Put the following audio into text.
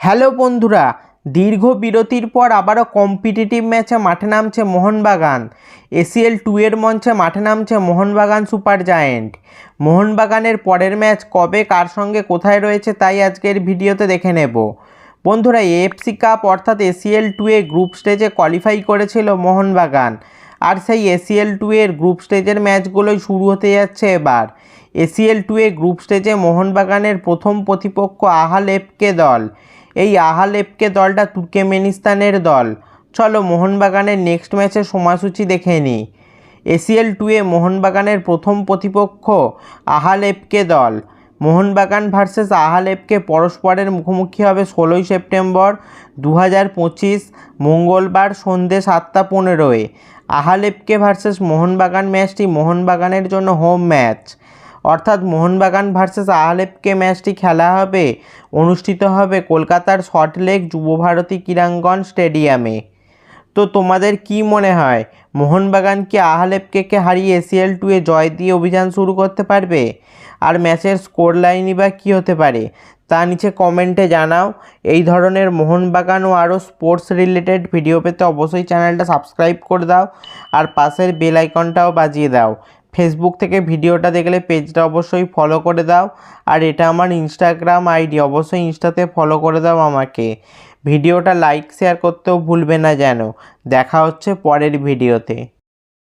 Hello বন্ধুরা, দীর্ঘ বিরতির পর আবারও কম্পিটিটিভ ম্যাচে মাঠে নামছে মোহনবাগান। এসিএল টু এর মঞ্চে মাঠে নামছে মোহনবাগান সুপার জায়েন্ট। মোহনবাগানের পরের ম্যাচ কবে, কার সঙ্গে, কোথায় রয়েছে, তাই আজকের ভিডিওতে দেখে নেব। বন্ধুরা এএফসি কাপ অর্থাৎ ACL two A group stage qualify করেছিল মোহনবাগান। আর সেই এসিএল টু এর গ্রুপ স্টেজের ম্যাচগুলোই শুরু হতে যাচ্ছে এবার। এসিএল টু এ গ্রুপ স্টেজে মোহনবাগানের প্রথম প্রতিপক্ষ আহাল এফকে দল। এই আহাল এফকে দলটা তুর্কমেনিস্তানের দল। চলো মোহনবাগানের নেক্সট ম্যাচের সময়সূচি দেখে নিই এসিএল টুয়ে মোহনবাগানের প্রথম প্রতিপক্ষ আহাল এফকে দল। মোহনবাগান ভার্সেস আহাল এফকে পরস্পরের মুখোমুখি হবে ষোলোই সেপ্টেম্বর দু হাজার পঁচিশ মঙ্গলবার সন্ধে সাতটা পনেরোয়। আহালেপকে ভার্সেস মোহনবাগান ম্যাচটি মোহনবাগানের জন্য হোম ম্যাচ। অর্থাৎ মোহনবাগান ভার্সেস আহালেপকে ম্যাচটি খেলা হবে, অনুষ্ঠিত হবে কলকাতার সল্টলেক যুবভারতী ক্রীড়াঙ্গন স্টেডিয়ামে। তো তোমাদের কি মনে হয়, মোহনবাগান কি আহালেপকে হারিয়ে এসিএল টুয়ে জয় দিয়ে অভিযান শুরু করতে পারবে? আর ম্যাচের স্কোর লাইনই বা কী হতে পারে? তা নিচে কমেন্টে জানাও। এই ধরনের মোহনবাগান ও আরও স্পোর্টস রিলেটেড ভিডিও পেতে অবশ্যই চ্যানেলটা সাবস্ক্রাইব করে দাও আর পাশের বেল আইকনটাও বাজিয়ে দাও। ফেসবুক থেকে ভিডিওটা দেখলে পেজটা অবশ্যই ফলো করে দাও। আর এটা আমার ইনস্টাগ্রাম আইডি অবশ্যই ইনস্টাতে ফলো করে দাও আমাকে। ভিডিওটা লাইক শেয়ার করতেও ভুলবে না যেন। দেখা হচ্ছে পরের ভিডিওতে।